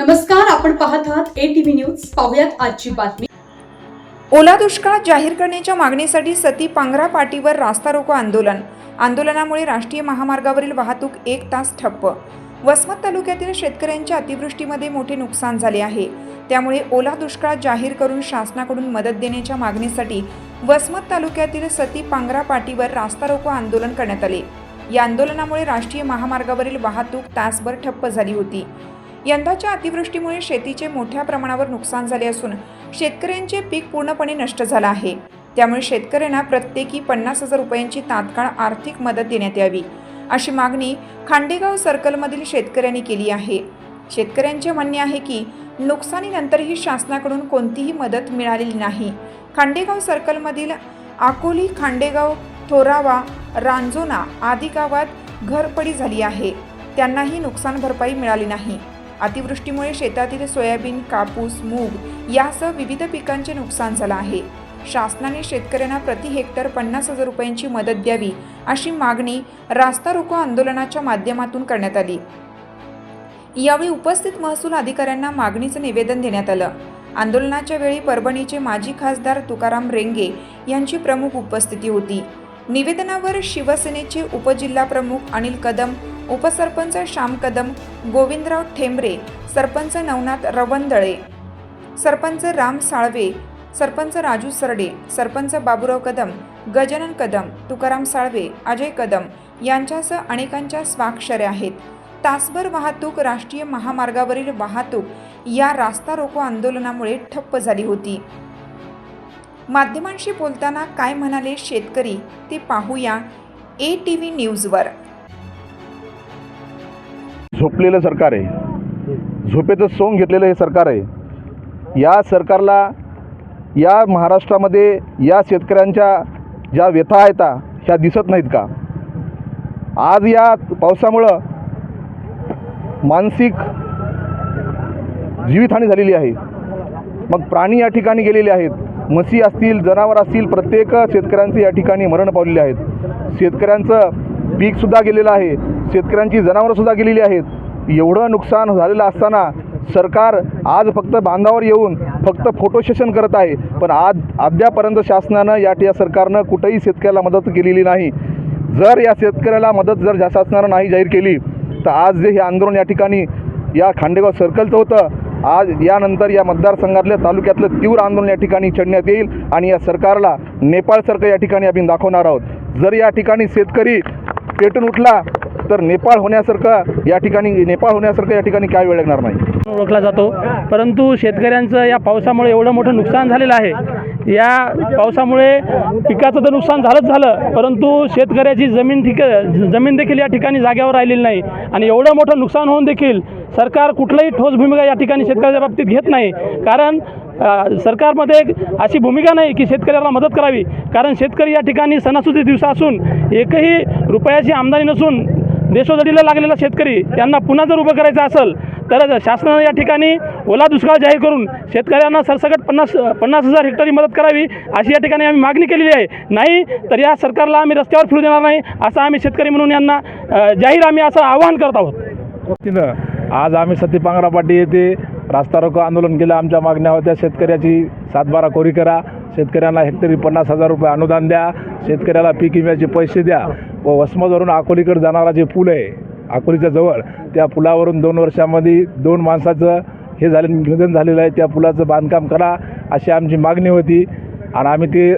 नमस्कार आपण पाहत आहात ए टीव्ही न्यूज पाहुयात आजची बातमी. ओला दुष्काळ जाहीर करण्याच्या मागणीसाठी सती पांघरा पाटीवर रास्ता रोको आंदोलन. आंदोलनामुळे राष्ट्रीय महामार्गावरील वाहतूक एक तास ठप्प. वसमत तालुक्यातील शेतकऱ्यांच्या अतिवृष्टीमध्ये मोठे नुकसान झाले आहे. त्यामुळे ओला दुष्काळ जाहीर करून शासनाकडून मदत देण्याच्या मागणीसाठी वसमत तालुक्यातील सती पांगरा पाटीवर रास्ता रोको आंदोलन करण्यात आले. या आंदोलनामुळे राष्ट्रीय महामार्गावरील वाहतूक तासभर ठप्प झाली होती. यंदाच्या अतिवृष्टीमुळे शेतीचे मोठ्या प्रमाणावर नुकसान झाले असून शेतकऱ्यांचे पीक पूर्णपणे नष्ट झालं आहे. त्यामुळे शेतकऱ्यांना प्रत्येकी पन्नास हजार रुपयांची तात्काळ आर्थिक मदत देण्यात यावी अशी मागणी खांडेगाव सर्कलमधील शेतकऱ्यांनी केली आहे. शेतकऱ्यांचे म्हणणे आहे की नुकसानीनंतरही शासनाकडून कोणतीही मदत मिळालेली नाही. खांडेगाव सर्कलमधील आकोली खांडेगाव थोरावा रांजोना आदी गावात घरपडी झाली आहे. त्यांनाही नुकसान भरपाई मिळाली नाही. अतिवृष्टीमुळे शेतातील सोयाबीन कापूस मूग यासह विविध पिकांचे नुकसान झालं आहे. शासनाने शेतकऱ्यांना प्रति हेक्टर पन्नास हजार रुपयांची मदत द्यावी अशी मागणी रास्ता रोको आंदोलनाच्या माध्यमातून करण्यात आली. यावेळी उपस्थित महसूल अधिकाऱ्यांना मागणीचं निवेदन देण्यात आलं. आंदोलनाच्या वेळी परभणीचे माजी खासदार तुकाराम रेंगे यांची प्रमुख उपस्थिती होती. निवेदनावर शिवसेनेचे उपजिल्हाप्रमुख अनिल कदम उपसरपंच श्याम कदम गोविंदराव ठेंबरे सरपंच नवनाथ रवंदळे सरपंच राम साळवे सरपंच राजू सरडे सरपंच बाबूराव कदम गजानन कदम तुकाराम साळवे अजय कदम यांच्यासह अनेकांच्या स्वाक्षऱ्या आहेत. तासभर वाहतूक राष्ट्रीय महामार्गावरील वाहतूक या रास्ता रोको आंदोलनामुळे ठप्प झाली होती. माध्यमांशी बोलताना काय म्हणाले शेतकरी ते पाहूया. ए टी व्ही न्यूजवर. झोपलेलं सरकार आहे. झोपेचं सोंग घेतलेलं हे सरकार आहे. या सरकारला या महाराष्ट्रामध्ये या शेतकऱ्यांच्या ज्या व्यथा आहेत ह्या दिसत नाहीत का? आज या पावसामुळं मानसिक जीवितहानी झालेली आहे. मग प्राणी या ठिकाणी गेलेले आहेत. म्हशी असतील जनावर असतील प्रत्येक शेतकऱ्यांचे या ठिकाणी मरण पावलेले आहेत. शेतकऱ्यांचं पीकसुद्धा गेलेलं आहे. शेतकऱ्यांची जनावरंसुद्धा गेलेली आहेत. एवढं नुकसान झालेलं असताना सरकार आज फक्त बांधावर येऊन फक्त फोटो सेशन करत आहे. पण आज अद्यापर्यंत शासनानं या या सरकारनं कुठंही शेतकऱ्याला मदत केलेली नाही. जर या शेतकऱ्याला मदत जर शासनानं नाही जाहीर केली तर आज जे हे आंदोलन या ठिकाणी या खांडेगाव सर्कलचं होतं आज यानंतर या मतदारसंघातल्या तालुक्यातलं तीव्र आंदोलन या ठिकाणी छेडण्यात येईल आणि या सरकारला नेपाळसारखं या ठिकाणी आम्ही दाखवणार आहोत. जर या ठिकाणी शेतकरी पेटून उठला तर नेपाळ होण्यासारखं या ठिकाणी नेपाळ होण्यासारखं या ठिकाणी काय वेळ लागणार नाही. ओळखला जातो. परंतु शेतकऱ्यांचं या पावसामुळे एवढं मोठं नुकसान झालेलं आहे. या पावसामुळे पिकाचं तर नुकसान झालंच झालं परंतु शेतकऱ्याची जमीन ठिक जमीन देखील या ठिकाणी जाग्यावर राहिलेली नाही. आणि एवढं मोठं नुकसान होऊन देखील सरकार कुठलंही ठोस भूमिका या ठिकाणी शेतकऱ्याच्या बाबतीत घेत नाही. कारण सरकारमध्ये एक अशी भूमिका नाही की शेतकऱ्याला मदत करावी. कारण शेतकरी या ठिकाणी सणासुदी दिवसा असून एकही रुपयाची आमदानी नसून देशोधडीला लागलेला शेतकरी त्यांना पुन्हा जर उभं करायचं असेल तर शासनानं या ठिकाणी ओला दुष्काळ जाहीर करून शेतकऱ्यांना सरसकट पन्नास पन्नास हजार हेक्टरी मदत करावी अशी या ठिकाणी आम्ही मागणी केलेली आहे. नाही तर या सरकारला आम्ही रस्त्यावर फिरू देणार नाही असं आम्ही शेतकरी म्हणून यांना जाहीर आम्ही असं आवाहन करत आहोत. आज आम्ही सती पांगरापाटी येथे रास्ता रोको आंदोलन केलं आमच्या मागण्या होत्या शेतकऱ्याची सातबारा कोरी करा शेतकऱ्यांना हेक्टरी पन्नास हजार रुपये अनुदान द्या शेतकऱ्याला पीक विम्याचे पैसे द्या व वसमतवरून अकोलीकडे जाणारा जे पूल आहे अकोलीच्या जवळ त्या पुलावरून दोन वर्षामध्ये दोन माणसाचं हे झाले निधन झालेलं आहे त्या पुलाचं बांधकाम करा अशी आमची मागणी होती. आणि आम्ही ते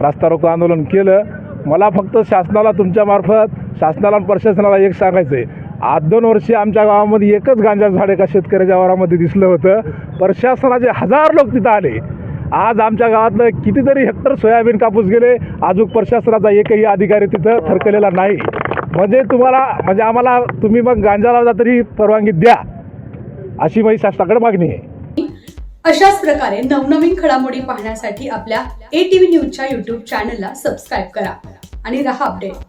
रास्ता रोको आंदोलन केलं. मला फक्त शासनाला तुमच्यामार्फत शासनाला आणि प्रशासनाला एक सांगायचं आहे आज दोन वर्षी आमच्या गावामध्ये एकच गांजा झाड एका शेतकऱ्याच्या वावरामध्ये दिसलं होतं. प्रशासनाचे हजार लोक तिथं आले. आज आमच्या गावातलं कितीतरी हेक्टर सोयाबीन कापूस गेले. अजून प्रशासनाचा एकही अधिकारी तिथं थरकलेला नाही. म्हणजे तुम्हाला म्हणजे आम्हाला तुम्ही मग गांजा लावला तरी परवानगी द्या अशी माझी शासनाकडे मागणी आहे. अशाच प्रकारे नवनवीन घडामोडी पाहण्यासाठी आपल्या ए टीव्ही न्यूजच्या युट्यूब चॅनलला सबस्क्राईब करा आणि रहा अपडेट